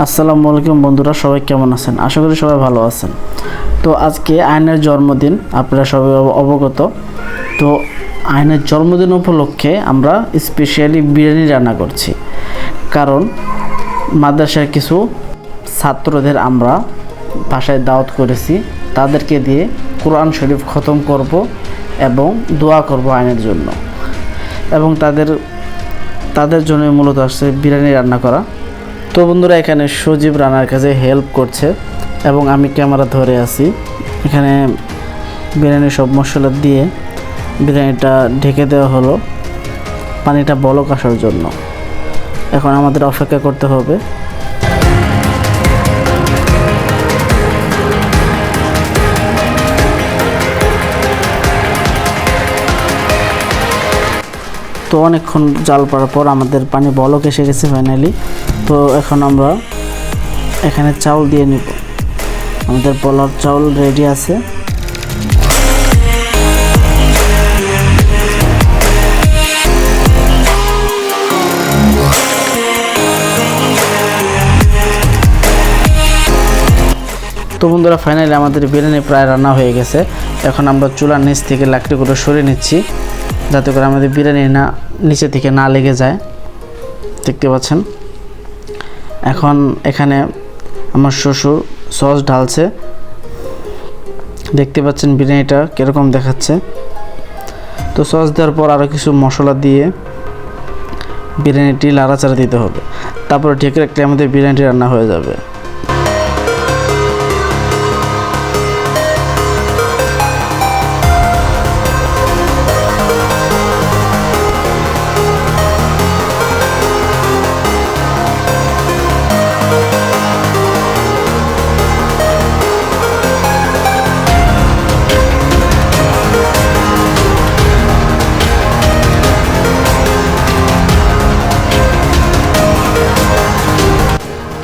আসসালামু আলাইকুম বন্ধুরা, সবাই কেমন আছেন? আশা করি সবাই ভালো আছেন। তো আজকে আয়নের জন্মদিন, আপনারা সবাই অবগত। তো আয়নের জন্মদিন উপলক্ষে আমরা স্পেশালি বিরিয়ানি রান্না করছি। কারণ মাদ্রাসার কিছু ছাত্রদের আমরা বাসায় দাওয়াত করেছি। তাদেরকে দিয়ে কোরআন শরীফ খতম করব এবং দোয়া করব আইনের জন্য। এবং তাদের তাদের জন্য মূলত আসছে বিরিয়ানি রান্না করা। তো বন্ধুরা, এখানে সজীব রানার কাছে হেল্প করছে এবং আমি ক্যামেরা ধরে আছি। এখানে বিরিয়ানি সব মশলা দিয়ে বিরিয়ানিটা ঢেকে দেওয়া হলো। পানিটা বলক আসার জন্য। এখন আমাদের অপেক্ষা করতে হবে। তো অনেকক্ষণ জাল পড়ার পর আমাদের পানি বলক এসে গেছে ফাইনালি তো এখন আমরা এখানে চাউল দিয়ে নিব। আমাদের পোলাও চাউল রেডি আছে। তো বন্ধুরা ফাইনালি আমাদের বিরিয়ানি প্রায় রান্না হয়ে গেছে। এখন আমরা চুলার নিচ থেকে লাকড়িগুলো সরিয়ে নিচ্ছি। যাতে করে আমাদের বিরিয়ানি না, নিচে থেকে না লেগে যায়। দেখতে পাচ্ছেন? এখন এখানে আমার শ্বশুর সস ঢালছে। দেখতে পাচ্ছেন বিরিয়ানিটা কীরকম দেখাচ্ছে। তো সস দেওয়ার পর আরও কিছু মশলা দিয়ে বিরিয়ানিটি লাড়াচাড়া দিতে হবে। তারপরে ঢেকে রাখলে আমাদের বিরিয়ানিটি রান্না হয়ে যাবে।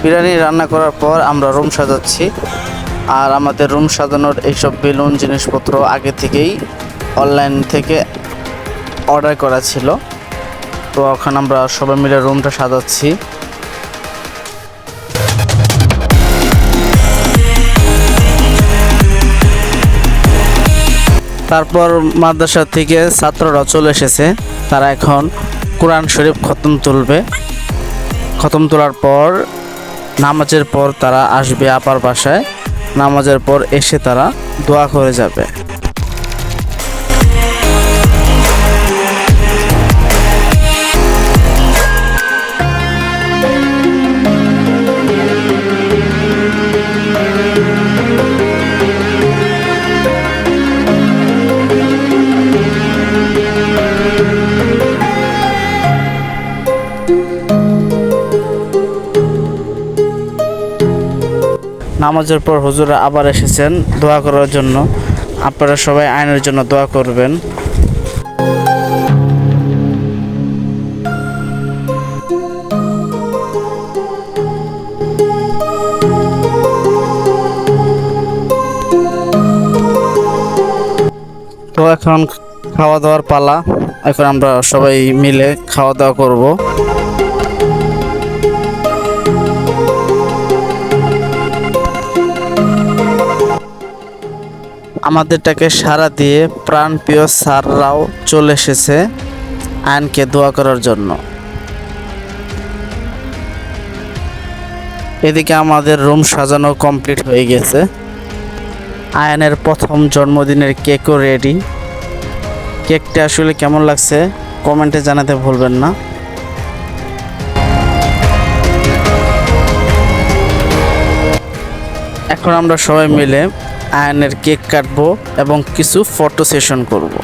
বিরিয়ানি রান্না করার পর আমরা রুম সাজাচ্ছি। আর আমাদের রুম সাজানোর এইসব বেলুন, জিনিসপত্র আগে থেকেই অনলাইন থেকে অর্ডার করা ছিল। তো এখন আমরা সবাই মিলে রুমটা সাজাচ্ছি। তারপর মাদ্রাসা থেকে ছাত্ররা চলে এসেছে। তারা এখন কোরআন শরীফ খতম তুলবে। খতম তোলার পর নামাজের পর তারা আসবে আপার বাসায়। নামাজের পর এসে তারা দোয়া করে যাবে। নামাজের পর হুজুরা আবার এসেছেন, দোয়া করার জন্য। আপনারা সবাই আইনের জন্য দোয়া করবেন। তো এখন খাওয়া দাওয়ার পালা। এখন আমরা সবাই মিলে খাওয়া দাওয়া করব। আমাদেরটাকে সারা দিয়ে প্রাণপ্রিয় স্যাররাও চলে এসেছে আয়নকে দোয়া করার জন্য। এদিকে আমাদের রুম সাজানো কমপ্লিট হয়ে গেছে। আয়নের প্রথম জন্মদিনের কেকও রেডি। কেকটা আসলে কেমন লাগছে কমেন্টে জানাতে ভুলবেন না। এখন আমরা সবাই মিলে আয়নের কেক কাটবো এবং কিছু ফটো সেশন করব।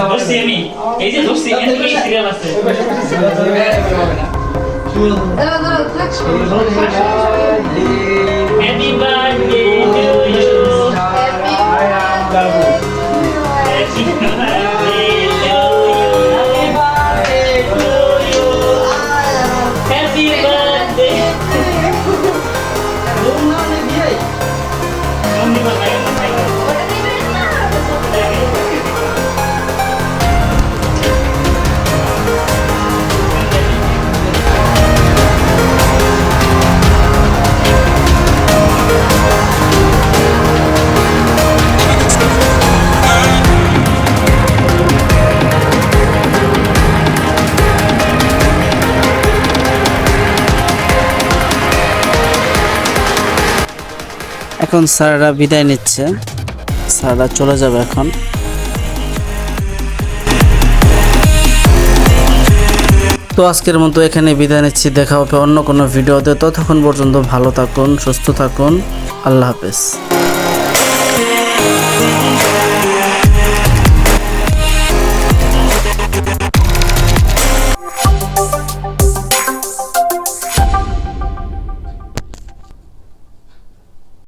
ধরছি আমি এই যে ধরছি সিরিয়াল আছে। ধরো ধরো এখন স্যাররা বিদায় নিচ্ছে। স্যাররা চলে যাবে এখন। তো আজকের মতো এখানে বিদায় নিচ্ছি। দেখা হবে অন্য কোনো ভিডিওতে। ততক্ষণ পর্যন্ত ভালো থাকুন, সুস্থ থাকুন। আল্লাহ হাফেজ।